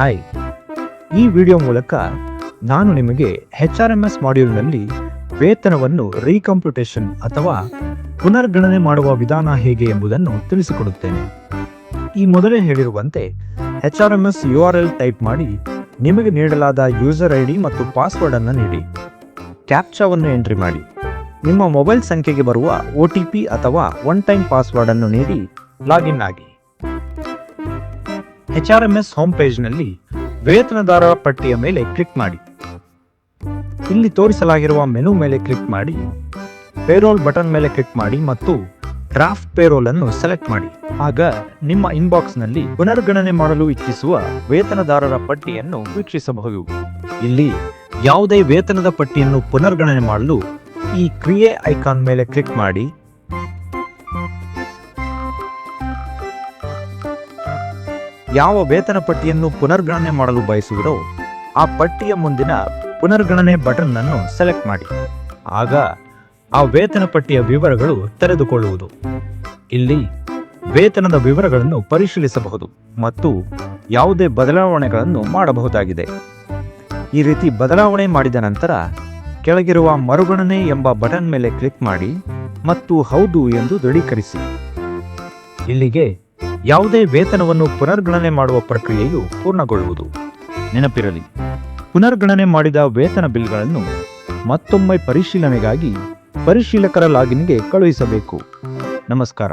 Hi ಈ video ಮೂಲಕ ನಾನು ನಿಮಗೆ ಎಚ್ ಆರ್ ಎಂ ಎಸ್ ಮಾಡ್ಯೂಲ್ನಲ್ಲಿ ವೇತನವನ್ನು ರೀಕಂಪ್ಯೂಟೇಷನ್ ಅಥವಾ ಪುನರ್ಗಣನೆ ಮಾಡುವ ವಿಧಾನ ಹೇಗೆ ಎಂಬುದನ್ನು ತಿಳಿಸಿಕೊಡುತ್ತೇನೆ. ಈ ಮೊದಲೇ ಹೇಳಿರುವಂತೆ H R M S U R L type ಮಾಡಿ ನಿಮಗೆ ನೀಡಲಾದ ಯೂಸರ್ ಐ ಡಿ ಮತ್ತು ಪಾಸ್ವರ್ಡ್ ಅನ್ನು ನೀಡಿ. ಕ್ಯಾಪ್ಚಾವನ್ನು ಎಂಟ್ರಿ ಮಾಡಿ. ನಿಮ್ಮ ಮೊಬೈಲ್ ಸಂಖ್ಯೆಗೆ ಬರುವ ಒ ಟಿ ಪಿ ಅಥವಾ ಒನ್ ಟೈಮ್ ಪಾಸ್ವರ್ಡ್ ಅನ್ನು ನೀಡಿ ಲಾಗಿನ್ ಆಗಿ. H R M S home ಪೇಜ್ನಲ್ಲಿ ವೇತನದಾರರ ಪಟ್ಟಿಯ ಮೇಲೆ ಕ್ಲಿಕ್ ಮಾಡಿ. ಇಲ್ಲಿ ತೋರಿಸಲಾಗಿರುವ ಮೆನು ಮೇಲೆ ಕ್ಲಿಕ್ ಮಾಡಿ. ಪೇರೋಲ್ ಬಟನ್ ಮೇಲೆ ಕ್ಲಿಕ್ ಮಾಡಿ ಮತ್ತು ಡ್ರಾಫ್ಟ್ ಪೇರೋಲ್ ಅನ್ನು ಸೆಲೆಕ್ಟ್ ಮಾಡಿ. ಆಗ ನಿಮ್ಮ ಇನ್ಬಾಕ್ಸ್ನಲ್ಲಿ ಪುನರ್ಗಣನೆ ಮಾಡಲು ಇಚ್ಛಿಸುವ ವೇತನದಾರರ ಪಟ್ಟಿಯನ್ನು ವೀಕ್ಷಿಸಬಹುದು. ಇಲ್ಲಿ ಯಾವುದೇ ವೇತನದ ಪಟ್ಟಿಯನ್ನು ಪುನರ್ಗಣನೆ ಮಾಡಲು ಈ ಕ್ರಿಯೆ ಐಕಾನ್ ಮೇಲೆ ಕ್ಲಿಕ್ ಮಾಡಿ. ಯಾವ ವೇತನ ಪಟ್ಟಿಯನ್ನು ಪುನರ್ಗಣನೆ ಮಾಡಲು ಬಯಸುವಿರೋ ಆ ಪಟ್ಟಿಯ ಮುಂದಿನ ಪುನರ್ಗಣನೆ ಬಟನ್ ಅನ್ನು ಸೆಲೆಕ್ಟ್ ಮಾಡಿ. ಆಗ ಆ ವೇತನ ಪಟ್ಟಿಯ ವಿವರಗಳು ತೆರೆದುಕೊಳ್ಳುವುದು. ಇಲ್ಲಿ ವೇತನದ ವಿವರಗಳನ್ನು ಪರಿಶೀಲಿಸಬಹುದು ಮತ್ತು ಯಾವುದೇ ಬದಲಾವಣೆಗಳನ್ನು ಮಾಡಬಹುದಾಗಿದೆ. ಈ ರೀತಿ ಬದಲಾವಣೆ ಮಾಡಿದ ನಂತರ ಕೆಳಗಿರುವ ಮರುಗಣನೆ ಎಂಬ ಬಟನ್ ಮೇಲೆ ಕ್ಲಿಕ್ ಮಾಡಿ ಮತ್ತು ಹೌದು ಎಂದು ದೃಢೀಕರಿಸಿ. ಇಲ್ಲಿಗೆ ಯಾವುದೇ ವೇತನವನ್ನು ಪುನರ್ಗಣನೆ ಮಾಡುವ ಪ್ರಕ್ರಿಯೆಯು ಪೂರ್ಣಗೊಳ್ಳುವುದು. ನೆನಪಿರಲಿ, ಪುನರ್ಗಣನೆ ಮಾಡಿದ ವೇತನ ಬಿಲ್ಗಳನ್ನು ಮತ್ತೊಮ್ಮೆ ಪರಿಶೀಲನೆಗಾಗಿ ಪರಿಶೀಲಕರ ಲಾಗಿನ್ಗೆ ಕಳುಹಿಸಬೇಕು. ನಮಸ್ಕಾರ.